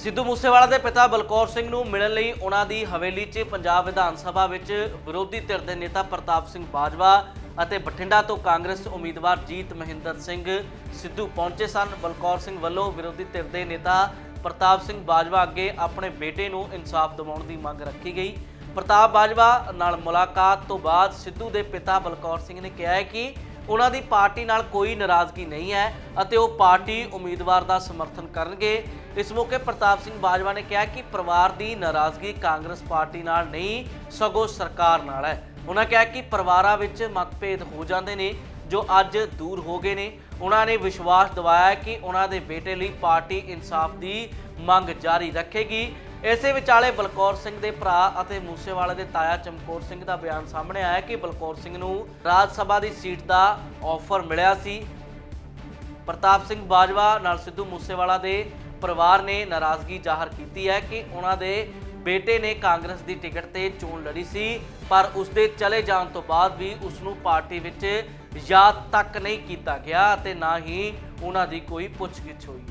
ਸਿੱਧੂ ਮੂਸੇਵਾਲਾ ਦੇ ਪਿਤਾ ਬਲਕੌਰ ਸਿੰਘ ਨੂੰ ਮਿਲਣ ਲਈ ਉਹਨਾਂ ਦੀ ਹਵੇਲੀ 'ਚ ਪੰਜਾਬ ਵਿਧਾਨ ਸਭਾ ਵਿੱਚ ਵਿਰੋਧੀ ਧਿਰ ਦੇ ਨੇਤਾ ਪ੍ਰਤਾਪ ਸਿੰਘ ਬਾਜਵਾ ਅਤੇ ਬਠਿੰਡਾ ਤੋਂ ਕਾਂਗਰਸ ਉਮੀਦਵਾਰ ਜੀਤ ਮਹਿੰਦਰ ਸਿੰਘ ਸਿੱਧੂ ਪਹੁੰਚੇ ਸਨ। ਬਲਕੌਰ ਸਿੰਘ ਵੱਲੋਂ ਵਿਰੋਧੀ ਧਿਰ ਦੇ ਨੇਤਾ ਪ੍ਰਤਾਪ ਸਿੰਘ ਬਾਜਵਾ ਅੱਗੇ ਆਪਣੇ ਬੇਟੇ ਨੂੰ ਇਨਸਾਫ ਦਿਵਾਉਣ ਦੀ ਮੰਗ ਰੱਖੀ ਗਈ। ਪ੍ਰਤਾਪ ਬਾਜਵਾ ਨਾਲ ਮੁਲਾਕਾਤ ਤੋਂ ਬਾਅਦ ਸਿੱਧੂ ਦੇ ਪਿਤਾ ਬਲਕੌਰ ਸਿੰਘ ਨੇ ਕਿਹਾ ਹੈ ਕਿ ਉਹਨਾਂ ਦੀ ਪਾਰਟੀ ਨਾਲ ਕੋਈ ਨਾਰਾਜ਼ਗੀ ਨਹੀਂ ਹੈ ਅਤੇ ਉਹ ਪਾਰਟੀ ਉਮੀਦਵਾਰ ਦਾ ਸਮਰਥਨ ਕਰਨਗੇ। ਇਸ ਮੌਕੇ ਪ੍ਰਤਾਪ ਸਿੰਘ ਬਾਜਵਾ ਨੇ ਕਿਹਾ ਕਿ ਪਰਿਵਾਰ ਦੀ ਨਾਰਾਜ਼ਗੀ ਕਾਂਗਰਸ ਪਾਰਟੀ ਨਾਲ ਨਹੀਂ, ਸਗੋਂ ਸਰਕਾਰ ਨਾਲ ਹੈ। ਉਹਨਾਂ ਕਿਹਾ ਕਿ ਪਰਿਵਾਰਾਂ ਵਿੱਚ ਮਤਭੇਦ ਹੋ ਜਾਂਦੇ ਨੇ, ਜੋ ਅੱਜ ਦੂਰ ਹੋ ਗਏ ਨੇ। ਉਹਨਾਂ ਨੇ ਵਿਸ਼ਵਾਸ ਦਿਵਾਇਆ ਕਿ ਉਹਨਾਂ ਦੇ ਬੇਟੇ ਲਈ ਪਾਰਟੀ ਇਨਸਾਫ ਦੀ ਮੰਗ ਜਾਰੀ ਰੱਖੇਗੀ। ਇਸੇ ਵਿਚਾਲੇ ਬਲਕੌਰ ਸਿੰਘ ਦੇ ਭਰਾ ਅਤੇ ਮੂਸੇਵਾਲੇ ਦੇ ਤਾਇਆ ਚਮਕੌਰ ਸਿੰਘ ਦਾ ਬਿਆਨ ਸਾਹਮਣੇ ਆਇਆ ਕਿ ਬਲਕੌਰ ਸਿੰਘ ਨੂੰ ਰਾਜ ਸਭਾ ਦੀ ਸੀਟ ਦਾ ਆਫਰ ਮਿਲਿਆ ਸੀ। ਪ੍ਰਤਾਪ ਸਿੰਘ ਬਾਜਵਾ ਨਾਲ ਸਿੱਧੂ ਮੂਸੇਵਾਲਾ ਦੇ ਪਰਿਵਾਰ ਨੇ ਨਾਰਾਜ਼ਗੀ ਜ਼ਾਹਰ ਕੀਤੀ ਹੈ ਕਿ ਉਹਨਾਂ ਦੇ ਬੇਟੇ ਨੇ ਕਾਂਗਰਸ ਦੀ ਟਿਕਟ ਤੇ ਚੋਣ ਲੜੀ ਸੀ, ਪਰ ਉਸ ਦੇ ਚਲੇ ਜਾਣ ਤੋਂ ਬਾਅਦ ਵੀ ਉਸ ਨੂੰ ਪਾਰਟੀ ਵਿੱਚ ਯਾਦ ਤੱਕ ਨਹੀਂ ਕੀਤਾ ਗਿਆ ਅਤੇ ਨਾ ਹੀ ਉਹਨਾਂ ਦੀ ਕੋਈ ਪੁੱਛਗਿੱਛ ਹੋਈ